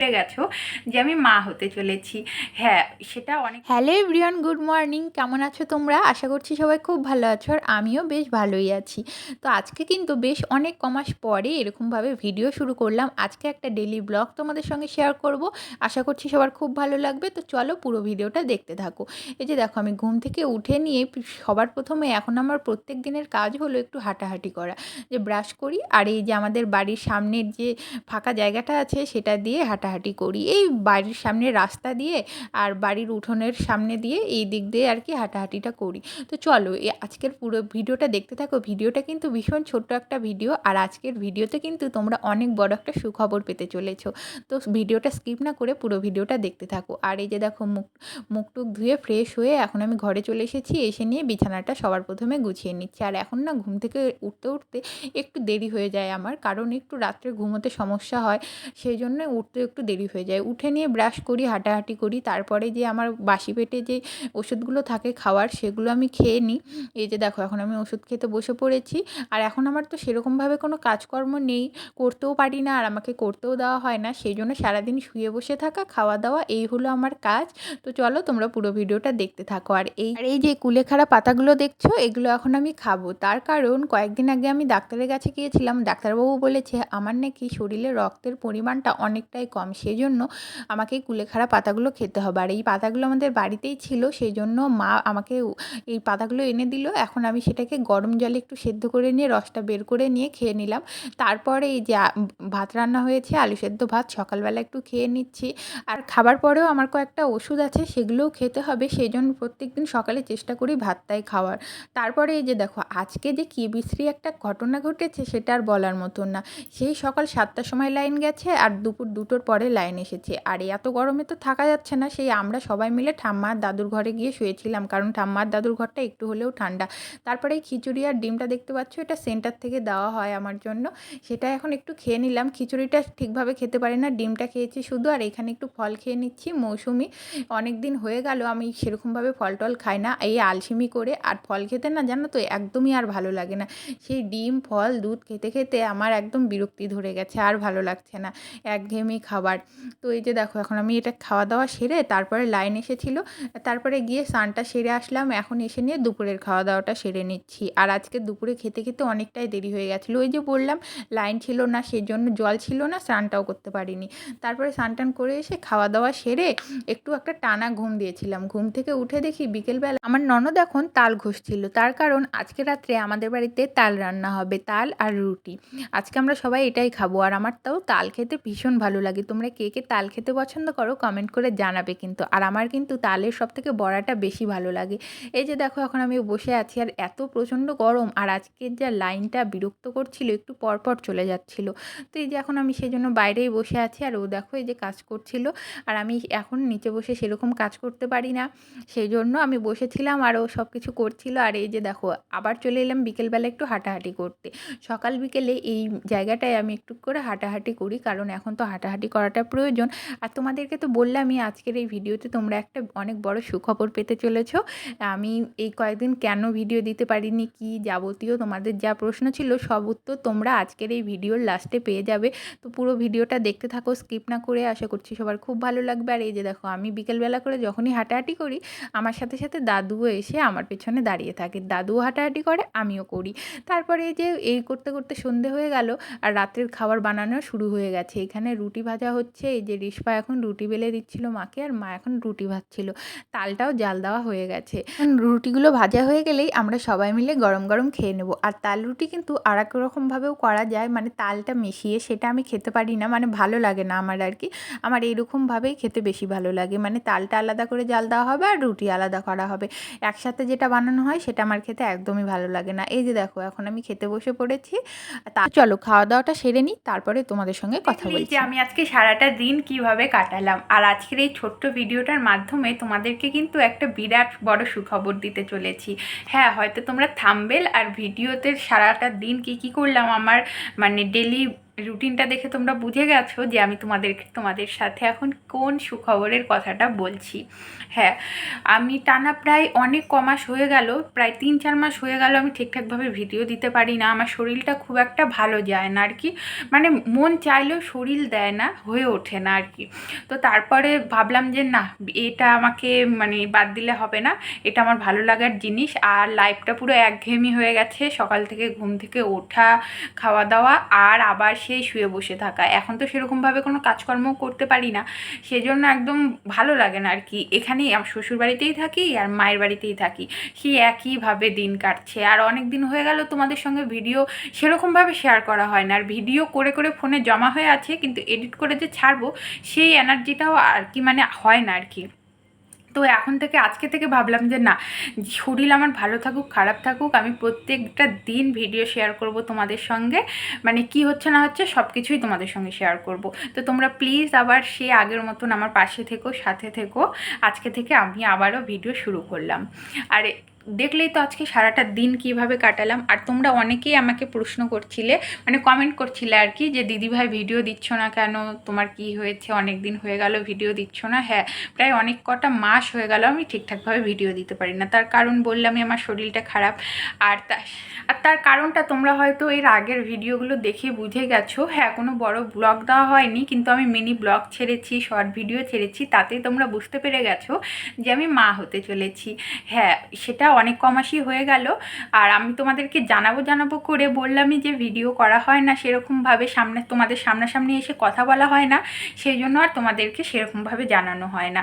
ভুলে গেছো যে আমি মা হতে চলেছি। হ্যাঁ সেটা অনেক হ্যালো এভরিওয়ান গুড মর্নিং কেমন আছো তোমরা? আশা করছি সবাই খুব ভালো আছো আর আমিও বেশ ভালোই আছি। তো আজকে কিন্তু বেশ অনেক কমাস পরে এরকমভাবে ভিডিও শুরু করলাম। আজকে একটা ডেলি ব্লগ তোমাদের সঙ্গে শেয়ার করব। আশা করছি সবার খুব ভালো লাগবে। তো চলো পুরো ভিডিওটা দেখতে থাকো। এই যে দেখো, আমি ঘুম থেকে উঠে নিয়ে সবার প্রথমে এখন আমার প্রত্যেক দিনের কাজ হলো একটু হাঁটাহাঁটি করা। যে ব্রাশ করি আর এই যে আমাদের বাড়ির সামনের যে ফাঁকা জায়গাটা আছে সেটা দিয়ে হাঁটাহাঁটি করি। এই বাড়ির সামনে রাস্তা দিয়ে আর বাড়ির উঠোনের সামনে দিয়ে এই দিক দিয়ে আর কি হাঁটাহাঁটিটা করি। তো চলো এ আজকের পুরো ভিডিওটা দেখতে থাকো। ভিডিওটা কিন্তু ভীষণ ছোট্ট একটা ভিডিও আর আজকের ভিডিওতে কিন্তু তোমরা অনেক বড় একটা সুখবর পেতে চলেছো। তো ভিডিওটা স্কিপ না করে পুরো ভিডিওটা দেখতে থাকো। আর এই যে দেখো মুখ মুখ টুক ধুয়ে ফ্রেশ হয়ে এখন আমি ঘরে চলে এসেছি। এসে নিয়ে বিছানাটা সবার প্রথমে গুছিয়ে নিচ্ছি। আর এখন না ঘুম থেকে উঠতে উঠতে একটু দেরি হয়ে যায় আমার। কারণ একটু রাত্রে ঘুমোতে সমস্যা হয়। সেই জন্য উঠতে একটু দেরি হয়ে যায়। উঠে নিয়ে ব্রাশ করি, হাঁটাহাঁটি করি, তারপরে যে আমার বাসি পেটে যে ওষুধগুলো থাকে খাওয়ার, সেগুলো আমি খেয়ে নিই। এই যে দেখো, এখন আমি ওষুধ খেতে বসে পড়েছি। আর এখন আমার তো সেরকমভাবে কোনো কাজকর্ম নেই, করতেও পারি না আর আমাকে করতেও দেওয়া হয় না। সেই জন্য সারাদিন শুয়ে বসে থাকা খাওয়া দাওয়া এই হলো আমার কাজ। তো চলো তোমরা পুরো ভিডিওটা দেখতে থাকো। আর এই আর এই যে কুলেখাড়া পাতাগুলো দেখছ, এগুলো এখন আমি খাব। তার কারণ কয়েকদিন আগে আমি ডাক্তারের কাছে গিয়েছিলাম। ডাক্তারবাবু বলেছে, আমার নাকি শরীরে রক্তের পরিমাণটা অনেকটাই কম। সেই জন্য আমাকে কুলেখাড়া পাতাগুলো খেতে হবে। আর এই পাতাগুলো আমাদের বাড়িতেই ছিল, সেই জন্য মা আমাকে এই পাতাগুলো এনে দিল। এখন আমি সেটাকে গরম জলে একটু সেদ্ধ করে নিয়ে, রসটা বের করে নিয়ে খেয়ে নিলাম। তারপরে এই যে ভাত রান্না হয়েছে, আলু সেদ্ধ ভাত, সকালবেলা একটু খেয়ে নিচ্ছি। আর খাবার পরেও আমার কয়েকটা ওষুধ আছে, সেগুলোও খেতে হবে। সেই জন্য প্রত্যেক দিন সকালে চেষ্টা করি ভাতটাই খাওয়ার। তারপরে এই যে দেখো, আজকে যে কী বিশ্রী একটা ঘটনা ঘটেছে, সেটা আর বলার মতন না। সেই সকাল সাতটার সময় লাইন গেছে, আর দুপুর দুটোর পরে লাইন এসেছে। আর এত গরমে তো থাকা যাচ্ছে না। সেই আমরা সবাই মিলে ঠাম্মার দাদুর ঘরে গিয়ে শুয়েছিলাম। কারণ ঠাম্মার দাদুর ঘরটা একটু হলেও ঠান্ডা। তারপরে এই খিচুড়ি আর ডিমটা দেখতে পাচ্ছ, এটা সেন্টার থেকে দেওয়া হয় আমার জন্য। সেটা এখন একটু খেয়ে নিলাম। খিচুড়িটা ঠিকভাবে খেতে পারি না। ডিমটা খেয়েছি শুধু। আর এখানে একটু ফল খেয়ে নিচ্ছি, মৌসুমি। অনেক দিন হয়ে গেল, আমি সেরকমভাবে ফল টল খাই না। এই আলসিমি করে। আর ফল খেতে না জানো তো, একদমই আর ভালো লাগে না। সেই ডিম, ফল, দুধ খেতে খেতে আমার একদম বিরক্তি ধরে গেছে। আর ভালো লাগছে না। একঘেয়েমি খাবার তো এই যে দেখো, এখন আমি এটা খাওয়া দাওয়া সেরে তারপরে লাইন এসেছিল। তারপরে গিয়ে স্নানটা সেরে আসলাম। এখন এসে নিয়ে দুপুরের খাওয়া দাওয়াটা সেরে নিচ্ছি। আর আজকে দুপুরে খেতে খেতে অনেকটাই দেরি হয়ে গেছিল। ওই যে বললাম, লাইন ছিল না সেই জন্য জল ছিল না, স্নানটাও করতে পারিনি। তারপরে স্নান টান করে এসে খাওয়া দাওয়া সেরে একটু একটা টানা ঘুম দিয়েছিলাম। ঘুম থেকে উঠে দেখি বিকেলবেলা আমার ননদ এখন তাল ঘষছিল। তার কারণ আজকে রাত্রে আমাদের বাড়িতে তাল রান্না হবে, তাল আর রুটি। আজকে আমরা সবাই এটাই খাব। আর আমার তাও তাল খেতে ভীষণ ভালো লাগে। তোমরা কে কে তাল খেতে পছন্দ করো কমেন্ট করে জানাবে কিন্তু। আর আমার কিন্তু তালের সব থেকে বড়াটা বেশি ভালো লাগে। এই যে দেখো, এখন আমি বসে আছি আর এত প্রচণ্ড গরম আর আজকের যা লাইনটা বিরক্ত করছিল, একটু পরপর চলে যাচ্ছিল। তো এই যে এখন আমি সেই জন্য বাইরেই বসে আছি আর ও দেখো এই যে কাজ করছিল। আর আমি এখন নিচে বসে সেরকম কাজ করতে পারি না। সেই জন্য আমি বসেছিলাম আর ও সব কিছু করছিল। আর এই যে দেখো, আবার চলে এলাম বিকেলবেলা একটু হাঁটাহাঁটি করতে। সকাল বিকেলে এই জায়গাটায় আমি একটু করে হাঁটাহাঁটি করি, কারণ এখন তো হাঁটাহাঁটি করাটা প্রয়োজন। আর তোমাদেরকে তো বললামই আজকের এই ভিডিওতে তোমরা একটা অনেক বড় সুখবর পেতে চলেছো। আমি এই কয়েকদিন কেন ভিডিও দিতে পারিনি, কি যাবতীয় তোমাদের যা প্রশ্ন ছিল সব উত্তর তোমরা আজকের এই ভিডিওর লাস্টে পেয়ে যাবে। তো পুরো ভিডিওটা দেখতে থাকো স্কিপ না করে আশা করছি সবার খুব ভালো লাগবে। আর এই যে দেখো, আমি বিকেলবেলা করে যখনই হাঁটাহাঁটি করি, আমার সাথে সাথে দাদুও এসে আমার পেছনে দাঁড়িয়ে থাকে। দাদুও হাঁটাহাঁটি করে, আমিও করি। তারপরে এই যে এই করতে করতে সন্ধে হয়ে গেল, আর রাতের খাবার বানানো শুরু হয়ে গেছে। এখানে রুটি ভাজা হচ্ছে এই যে রিস্পা এখন রুটি বেলে দিচ্ছিল মাকে আর মা এখন রুটি ভাজছিল। তালটাও জাল দেওয়া হয়ে গেছে। রুটিগুলো ভাজা হয়ে গেলেই আমরা সবাই মিলে গরম গরম খেয়ে নেব। আর তাল রুটি কিন্তু আর এক রকমভাবেও করা যায় মানে তালটা মিশিয়ে সেটা আমি খেতে পারি না মানে ভালো লাগে না আমার আর কি। আমার এইরকমভাবেই খেতে বেশি ভালো লাগে। মানে তালটা আলাদা করে জাল দেওয়া হবে আর রুটি আলাদা করা হবে। একসাথে যেটা বানানো হয় সেটা আমার খেতে একদমই ভালো লাগে না। এই যে দেখো এখন আমি খেতে বসে পড়েছি। তা চলো খাওয়া দাওয়াটা সেরে নিই তারপরে তোমাদের সঙ্গে কথা বলছি। আমি আজকে সারাটা দিন কীভাবে কাটালাম। আর আজকের এই ছোট্ট ভিডিওটার মাধ্যমে তোমাদেরকে কিন্তু একটা বিরাট বড় সুখবর দিতে চলেছি। হ্যাঁ হয়তো তোমরা থামবেল আর ভিডিওতে সারাটা দিন কি কি করলাম? আমার মানে ডেলি রুটিনটা দেখে তোমরা বুঝে গেছো যে আমি তোমাদের তোমাদের সাথে এখন কোন সুখবরের কথাটা বলছি। হ্যাঁ আমি টানা প্রায় অনেক কমাস হয়ে গেল, প্রায় তিন চার মাস হয়ে গেল আমি ঠিকঠাকভাবে ভিডিও দিতে পারি না। আমার শরীরটা খুব একটা ভালো যায় না আর কি মানে মন চাইলেও শরীর দেয় না, হয়ে ওঠে না আর কি। তো তারপরে ভাবলাম যে না, এটা আমাকে মানে বাদ দিলে হবে না, এটা আমার ভালো লাগার জিনিস। আর লাইফটা পুরো একঘেয়েমি হয়ে গেছে, সকাল থেকে ঘুম থেকে ওঠা, খাওয়া দাওয়া, আর আবার সেই শুয়ে বসে থাকা। এখন তো সেরকমভাবে কোনো কাজকর্ম করতে পারি না। সেজন্য একদম ভালো লাগে না আর কি। এখানেই শ্বশুর বাড়িতেই থাকি আর মায়ের বাড়িতেই থাকি। সেই একইভাবে দিন কাটছে। আর অনেক দিন হয়ে গেল তোমাদের সঙ্গে ভিডিও সেরকমভাবে শেয়ার করা হয় না। আর ভিডিও করে করে ফোনে জমা হয়ে আছে, কিন্তু এডিট করে যে ছাড়বো, সেই এনার্জিটাও আর কি মানে হয় না আর কি। তো এখন থেকে আজকে থেকে ভাবলাম যে না, শরীর আমার ভালো থাকুক, খারাপ থাকুক, আমি প্রত্যেকটা দিন ভিডিও শেয়ার করব তোমাদের সঙ্গে। মানে কি হচ্ছে না হচ্ছে সব কিছুই তোমাদের সঙ্গে শেয়ার করব। তো তোমরা প্লিজ আবার সে আগের মতন আমার পাশে থেকো, সাথে থেকো। আজকে থেকে আমি আবারও ভিডিও শুরু করলাম। আর দেখলেই তো আজকে সারাটা দিন কীভাবে কাটালাম। আর তোমরা অনেকেই আমাকে প্রশ্ন করছিলে মানে কমেন্ট করছিলে আর কি, যে দিদিভাই ভিডিও দিচ্ছ না কেন? তোমার কি হয়েছে? অনেক দিন হয়ে গেল ভিডিও দিচ্ছ না? হ্যাঁ প্রায় অনেক কটা মাস হয়ে গেল আমি ঠিকঠাকভাবে ভিডিও দিতে পারি না। তার কারণ বললামই আমার শরীরটা খারাপ। আর আর তার কারণটা তোমরা হয়তো এর আগের ভিডিওগুলো দেখে বুঝে গেছো। হ্যাঁ কোনো বড় ব্লগ দেওয়া হয়নি, কিন্তু আমি মিনি ব্লগ ছেড়েছি শর্ট ভিডিও ছেড়েছি তাতে তোমরা বুঝতে পেরে গেছো যে আমি মা হতে চলেছি। হ্যাঁ সেটা অনেক কমাসই হয়ে গেল। আর আমি তোমাদেরকে জানাব জানাব করে বললামই যে ভিডিও করা হয় না সেরকমভাবে সামনে তোমাদের সামনাসামনি এসে কথা বলা হয় না। সেই জন্য আর তোমাদেরকে সেরকমভাবে জানানো হয় না।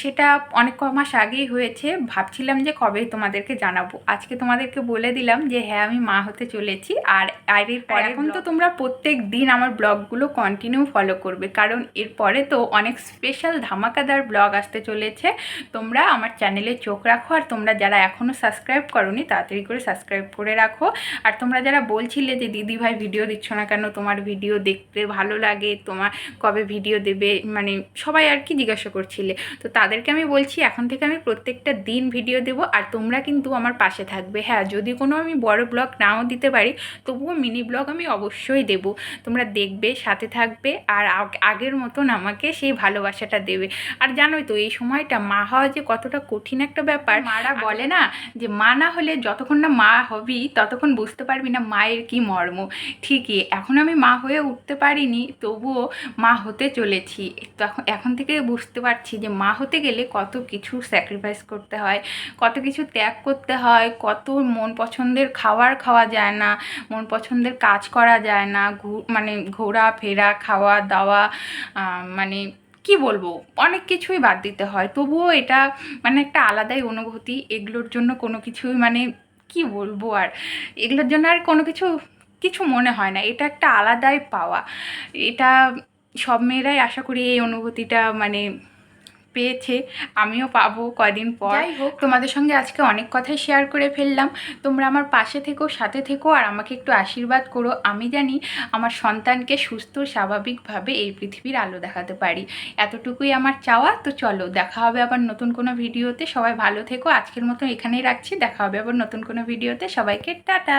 সেটা অনেক ক মাস আগেই হয়েছে। ভাবছিলাম যে কবে তোমাদেরকে জানাব। আজকে তোমাদেরকে বলে দিলাম যে হ্যাঁ আমি মা হতে চলেছি। আর আর এরপর এখন তো তোমরা প্রত্যেক দিন আমার ব্লগগুলো কন্টিনিউ ফলো করবে। কারণ এরপরে তো অনেক স্পেশাল ধামাকাদার ব্লগ আসতে চলেছে। তোমরা আমার চ্যানেলে চোখ রাখো। আর তোমরা যারা এখনও সাবস্ক্রাইব করনি তাড়াতাড়ি করে সাবস্ক্রাইব করে রাখো। আর তোমরা যারা বলছিলে যে দিদি ভাই ভিডিও দিচ্ছ না কেন তোমার ভিডিও দেখতে ভালো লাগে তোমার কবে ভিডিও দেবে মানে সবাই আর কি জিজ্ঞাসা করছিলে। তো তাদেরকে আমি বলছি এখন থেকে আমি প্রত্যেকটা দিন ভিডিও দেবো আর তোমরা কিন্তু আমার পাশে থাকবে। হ্যাঁ যদি কোনো আমি বড় ব্লগ নাও দিতে পারি তবুও মিনি ব্লগ আমি অবশ্যই দেব। তোমরা দেখবে সাথে থাকবে আর আগ- আগের মতন আমাকে সেই ভালোবাসাটা দেবে। আর জানোই তো এই সময়টা মা হওয়া যে কতটা কঠিন একটা ব্যাপার। মারা বলে না? যে মা না হলে যতক্ষণ না মা হবি, ততক্ষণ বুঝতে পারবি না মায়ের কি মর্ম। ঠিকই, এখন আমি মা হয়ে উঠতে পারিনি, তবুও মা হতে চলেছি। তখন, এখন থেকে বুঝতে পারছি যে মা হতে গেলে কত কিছু স্যাক্রিফাইস করতে হয়, কত কিছু ত্যাগ করতে হয়, কত মন পছন্দের খাবার খাওয়া যায় না, মন পছন্দের কাজ করা যায় না মানে ঘোরা ফেরা খাওয়া দাওয়া মানে কি বলব? অনেক কিছুই বাদ দিতে হয়। তবুও এটা মানে একটা আলাদাই অনুভূতি। এগুলোর জন্য কোনো কিছুই মানে কি বলব আর? এগুলোর জন্য আর কোনো কিছু কিছু মনে হয় না। এটা একটা আলাদাই পাওয়া। এটা সব মেয়েরাই আশা করি এই অনুভূতিটা মানে পেয়েছে আমিও পাবো কয়দিন পর। হোক। তোমাদের সঙ্গে আজকে অনেক কথাই শেয়ার করে ফেললাম। তোমরা আমার পাশে থেকো সাথে থেকো আর আমাকে একটু আশীর্বাদ করো। আমি জানি আমার সন্তানকে সুস্থ স্বাভাবিকভাবে এই পৃথিবীর আলো দেখাতে পারি। এতটুকুই আমার চাওয়া। তো চলো দেখা হবে আবার নতুন কোনো ভিডিওতে। সবাই ভালো থেকো। আজকের মতো এখানেই রাখছি। দেখা হবে আবার নতুন কোনো ভিডিওতে। সবাইকে টাটা।